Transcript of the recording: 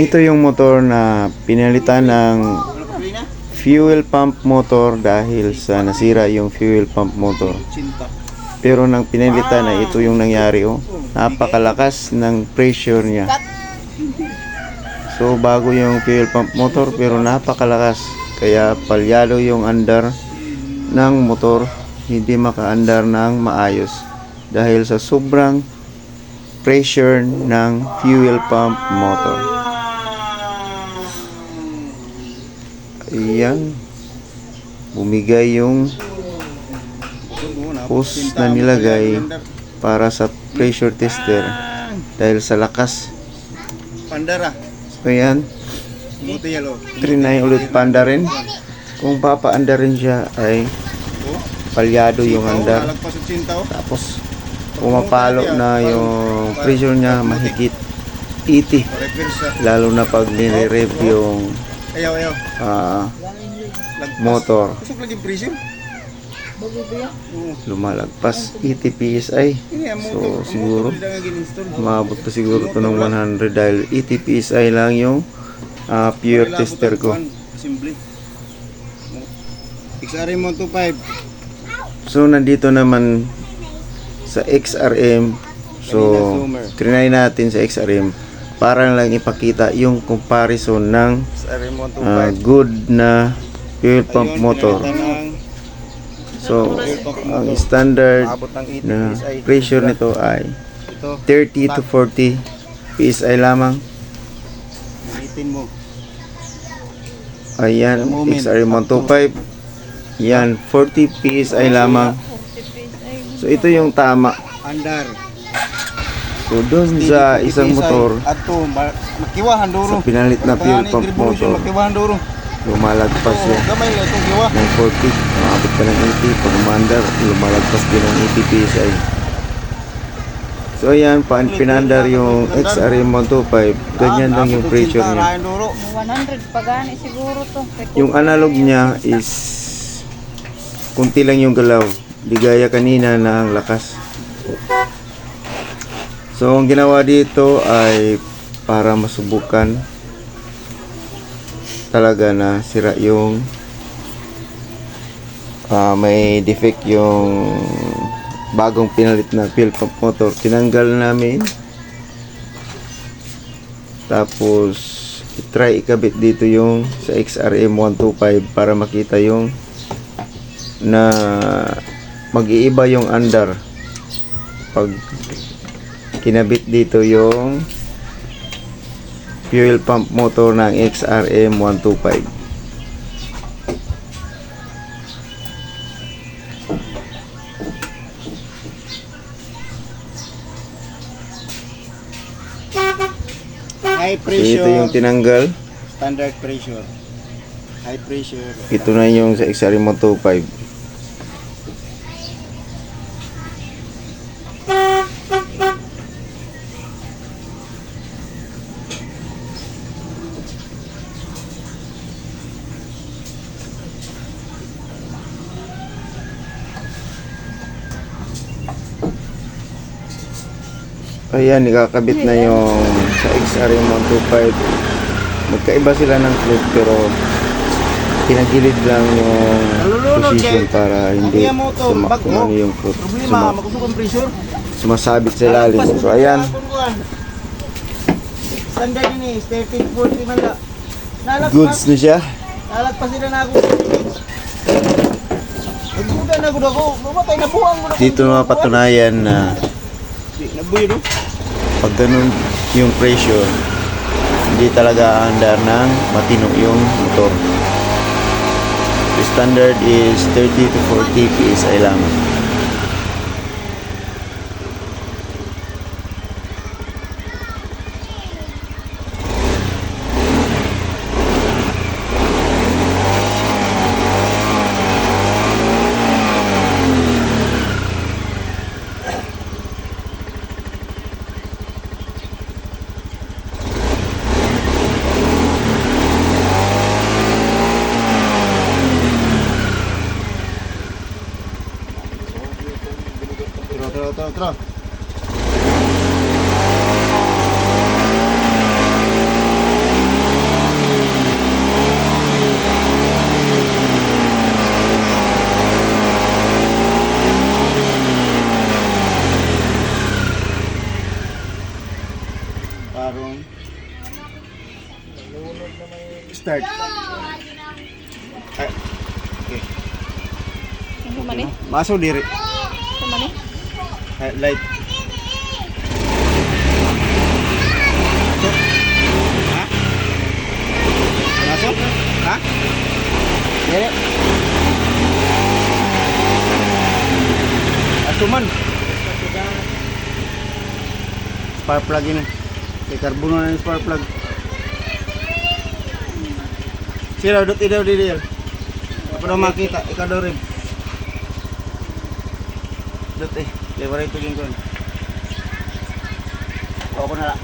Ito yung motor na pinalitan ng fuel pump motor dahil sa nasira yung fuel pump motor. Pero nang pinalitan na ito yung nangyari oh. Napakalakas ng pressure niya. So bago yung fuel pump motor pero napakalakas. Kaya palyado yung andar ng motor. Hindi makaandar ng maayos. Dahil sa sobrang pressure ng fuel pump motor. Ayan. Bumigay yung hose na nilagay para sa pressure tester dahil sa lakas. Pandara. So yan, trinay ulit panda rin. Kung papaanda rin siya ay palyado yung andar. Tapos pumapalo na yung pressure niya mahigit 80. Repair sa. Lalo na pag nire-rev yung Lagpas. Motor. Kusog lagi pressure. Lumalagpas 80 PSI. So, siguro. Umabot pa siguro to ng 100 dahil 80 PSI lang yung ah, pure tester ko. XRM 125. So nandito naman sa XRM. So trinay natin sa XRM para lang ipakita yung comparison ng 125. good na fuel pump motor. So ang standard Abot ng 80 na pressure nito ay Ito. 30 to 40 PSI lamang. Ayan. XRM 125. Yan, 40 PSI lamang. So ito yung tama. Andar. So doon sa isang motor, sa pinalit na fuel pump motor. Lumalagpas kiwa. ng 40, umabot pa ng 80. Pag umandar, lumalagpas din ng 80 PSI. So ayan, pa pinandar yung XRM 125. Ganyan lang yung pressure niya. Rahan duro. 100 pagani siguro to. Yung analog niya is kunti lang yung galaw. Di gaya kanina na ang lakas. So ang ginawa dito ay para masubukan talaga na sira yung ah, may defect yung bagong pinalit na fuel pump motor. Tinanggal namin. Tapos try ikabit dito yung sa XRM 125 para makita yung na mag-iiba yung andar pag kinabit dito yung fuel pump motor ng XRM 125 High pressure. ito yung tinanggal Standard pressure. High pressure. ito na yung sa XRM 125 Ayan, ikakabit na yung sa XRM 125. Magkaiba sila ng clip pero pinagilid lang yung position para hindi Ang mo to, suma, bag kung mo. ano yung Problema, suma, sumasabit sa ilalim. So ayan, Standard yun eh, 1340 man lang. Goods na siya. nalagpas sila na ako. Nagbuga na ako ako. Mamatay na buhang. Dito mapatunayan na Nabuyo no? pag ganun yung pressure, hindi talaga andar ng matino yung motor. The standard is 30 to 40 PSI lang. Tara, tara, tara. Parang start. Ay, okay. Ano man? Maso diri. Ano man? Ay, light. Ha? Maso? Ha? Diri. Asuman. Spark plug ini. Kay karbono yung spark plug. Sila dot idaw di dia. Apa na makita ikaw daw. Dot eh. Wala ito yung kon. Ako na lang.